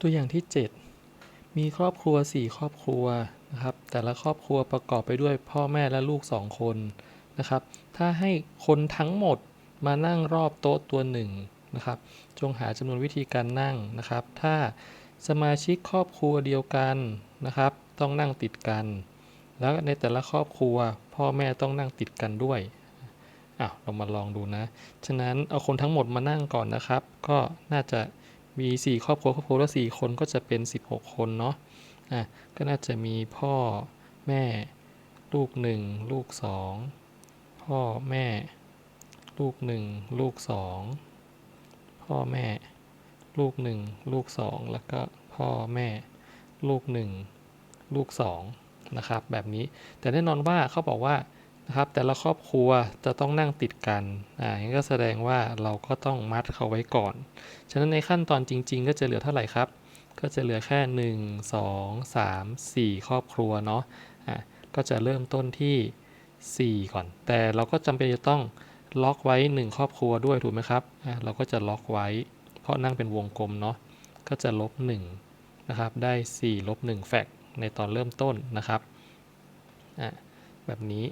ตัวอย่างที่ 7 มีครอบครัว 4 ครอบครัวนะครับ แต่ละครอบครัวประกอบไปด้วยพ่อแม่และลูก 2 คนนะครับ ถ้าให้คนทั้งหมดมานั่งรอบโต๊ะตัวหนึ่งนะครับ จงหาจำนวนวิธีการนั่งนะครับ ถ้าสมาชิกครอบครัวเดียวกันนะครับ ต้องนั่งติดกัน แล้วในแต่ละครอบครัว พ่อแม่ต้องนั่งติดกันด้วยอ้าวเรามาลองดูนะ ฉะนั้นเอาคนทั้งหมดมานั่งก่อนนะครับ ก็น่าจะ มี 4 ครอบครัวครอบครัวละ4คนก็จะเป็น 16 คนเนาะอะก็น่าจะมีพ่อแม่ลูก 1 ลูก 2 พ่อแม่ ลูก 1 ลูก 2 พ่อแม่ ลูก 1 ลูก 2 แล้วก็พ่อแม่ ลูก 1 ลูก 2 นะครับ แบบนี้แต่แน่นอนว่าเขาบอกว่า นะครับ แต่ละครอบครัวจะต้องนั่งติดกันอ่างั้นก็แสดงว่าเราก็ต้องมัดเขาไว้ก่อน ฉะนั้นในขั้นตอนจริง ๆ ก็จะเหลือเท่าไหร่ครับ ก็จะเหลือแค่ 1 2 3 4 ครอบครัวเนาะอะก็จะเริ่มต้นที่ 4 ก่อน แต่เราก็จำเป็นจะต้องล็อกไว้ 1 ครอบครัวด้วยถูกไหมครับอะเราก็จะล็อกไว้ เพราะนั่งเป็นวงกลมเนาะก็จะลบ1นะครับได้4ลบ1แฟกในตอนเริ่มต้นนะครับอะแบบนี้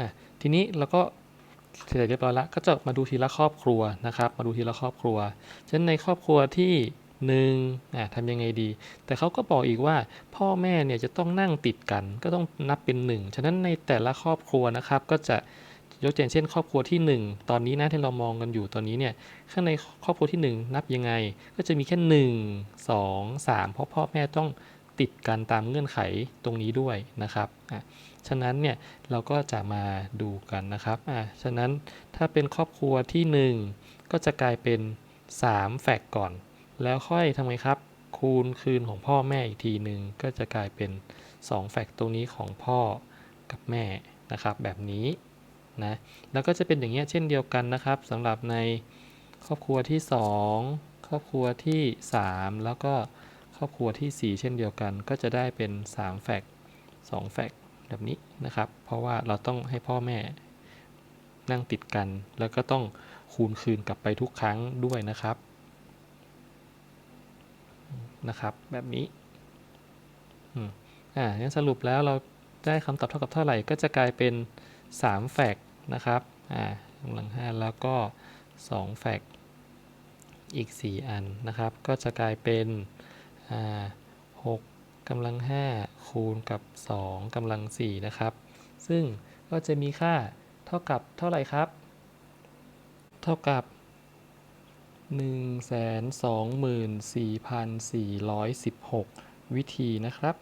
อะทีนี้เราก็เสร็จเรียบร้อยแล้วก็จะมาดูทีละครอบครัวนะครับ มาดูทีละครอบครัวฉะนั้นในครอบครัวที่หนึ่งอะทำยังไงดี แต่เขาก็บอกอีกว่าพ่อแม่เนี่ยจะต้องนั่งติดกัน ก็ต้องนับเป็นหนึ่งฉะนั้นในแต่ละครอบครัวนะครับ ก็จะยกตัวอย่างเช่น ครอบครัวที่หนึ่งตอนนี้นะที่เรามองกันอยู่ตอนนี้เนี่ยข้างในครอบครัวที่หนึ่งนับยังไง ก็จะมีแค่หนึ่งสองสามเพราะพ่อแม่ต้อง ติดกันตามเงื่อนไขตรงนี้ด้วยนะครับอะฉะนั้นเนี่ยเราก็จะมาดูกันนะครับอะฉะนั้นถ้าเป็นครอบครัวที่หนึ่งก็จะกลายเป็น 3 แฟกก่อน แล้วค่อยทำไงครับ คูณคืนของพ่อแม่อีกทีหนึ่งก็จะกลายเป็น 2 แฟกตรงนี้ของพ่อกับแม่นะครับ แบบนี้นะแล้วก็จะเป็นอย่างเงี้ยเช่นเดียวกันนะครับสำหรับในครอบครัวที่ 2 ครอบครัวที่ 3 แล้วก็ ครอบครัวทีสี่ 4 เช่นเดียวกัน ก็จะได้เป็น 3 แฟก2แฟกแบบนี้นะครับ เพราะว่าเราต้องให้พ่อแม่นั่งติดกัน แล้วก็ต้องคูณคืนกลับไปทุกครั้งด้วยนะครับนะครับ แบบนี้อ่างั้นสรุปแล้วเราได้คำตอบเท่ากับเท่าไหร่ ก็จะกลายเป็น 3 แฟกนะครับอ่ากำลัง 5 แล้วก็ 2 แฟกอีก 4 อันนะครับ ก็จะกลายเป็น อ่า6กำลัง 5 คูณกับ 2กำลัง 4 นะครับ ซึ่งก็จะมีค่าเท่ากับเท่าไหร่ครับ เท่ากับ 124,416 วิธีนะครับ